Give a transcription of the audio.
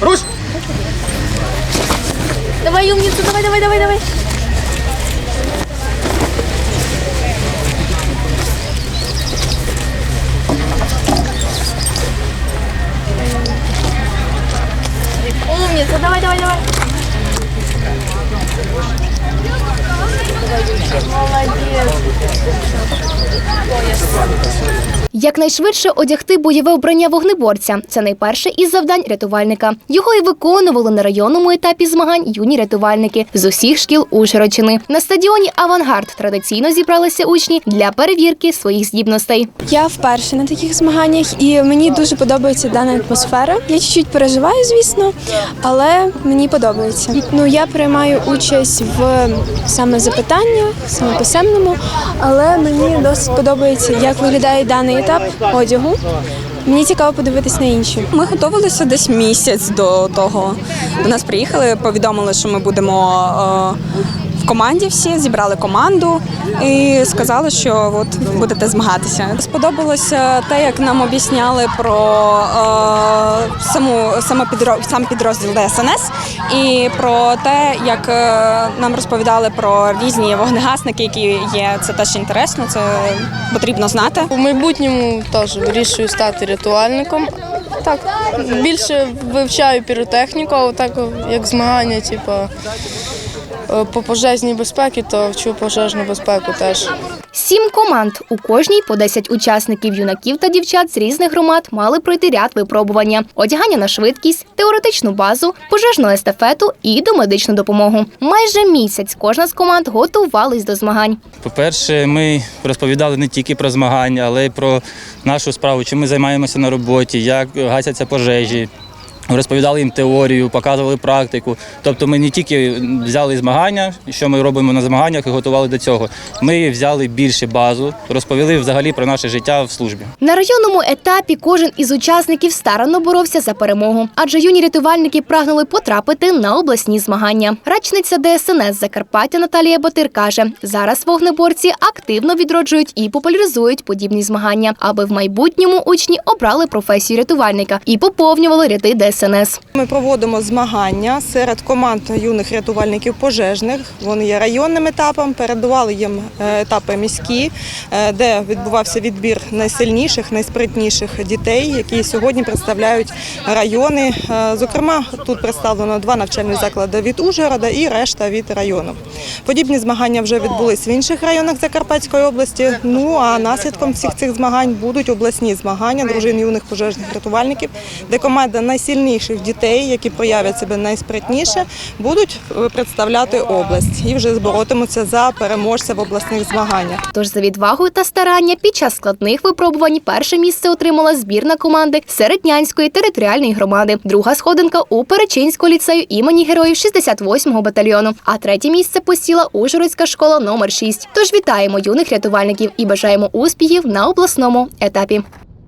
Руш! Давай, умницу, давай, давай, давай, давай. Умница, давай, давай, давай. Якнайшвидше одягти бойове вбрання вогнеборця це найперше із завдань рятувальника. Його і виконували на районному етапі змагань юні рятувальники з усіх шкіл Ужгородщини. На стадіоні Авангард традиційно зібралися учні для перевірки своїх здібностей. Я вперше на таких змаганнях, і мені дуже подобається дана атмосфера. Я чуть-чуть переживаю, звісно, але мені подобається. Ну я приймаю участь в саме запитаннях, саме писемному, але мені досить подобається, як виглядає даний етап одягу. Мені цікаво подивитись на інші. Ми готувалися десь місяць до того. До нас приїхали, повідомили, що ми будемо е, команді всі, зібрали команду і сказали, що от будете змагатися. Сподобалося те, як нам об'ясняли про е, саму саме підро, сам підрозділ ДСНС і про те, як е, нам розповідали про різні вогнегасники, які є. Це теж інтересно, це потрібно знати. У майбутньому теж вирішую стати рятувальником. Так, більше вивчаю піротехніку, а так як змагання, типу, по пожежній безпеці, то вчу пожежну безпеку теж. Сім команд у кожній по 10 учасників юнаків та дівчат з різних громад мали пройти ряд випробування: одягання на швидкість, теоретичну базу, пожежну естафету і домедичну допомогу. Майже місяць кожна з команд готувались до змагань. По-перше, ми розповідали не тільки про змагання, але й про нашу справу, чим ми займаємося на роботі, як гасяться пожежі. Розповідали їм теорію, показували практику. Тобто ми не тільки взяли змагання, що ми робимо на змаганнях і готували до цього. Ми взяли більше базу, розповіли взагалі про наше життя в службі. На районному етапі кожен із учасників старанно боровся за перемогу, адже юні рятувальники прагнули потрапити на обласні змагання. Речниця ДСНС Закарпаття Наталія Батир каже: зараз вогнеборці активно відроджують і популяризують подібні змагання, аби в майбутньому учні обрали професію рятувальника і поповнювали ряди ДСНС. Ми проводимо змагання серед команд юних рятувальників пожежних. Вони є районним етапом. Передували їм е, етапи міські, е, де відбувався відбір найсильніших, найспритніших дітей, які сьогодні представляють райони. Е, Зокрема, тут представлено два навчальні заклади від Ужгорода і решта від району. Подібні змагання вже відбулись в інших районах Закарпатської області. Ну а наслідком всіх цих змагань будуть обласні змагання дружин юних пожежних рятувальників, де команда найсильніших дітей, які проявлять себе найспритніше, будуть е, представляти область і вже боротимуться за переможця в обласних змаганнях. Тож за відвагу та старання під час складних випробувань перше місце отримала збірна команди Середнянської територіальної громади. Друга сходинка у Перечинського ліцею імені героїв 68-го батальйону. А третє місце посіла Ужгородська школа номер 6. Тож вітаємо юних рятувальників і бажаємо успіхів на обласному етапі.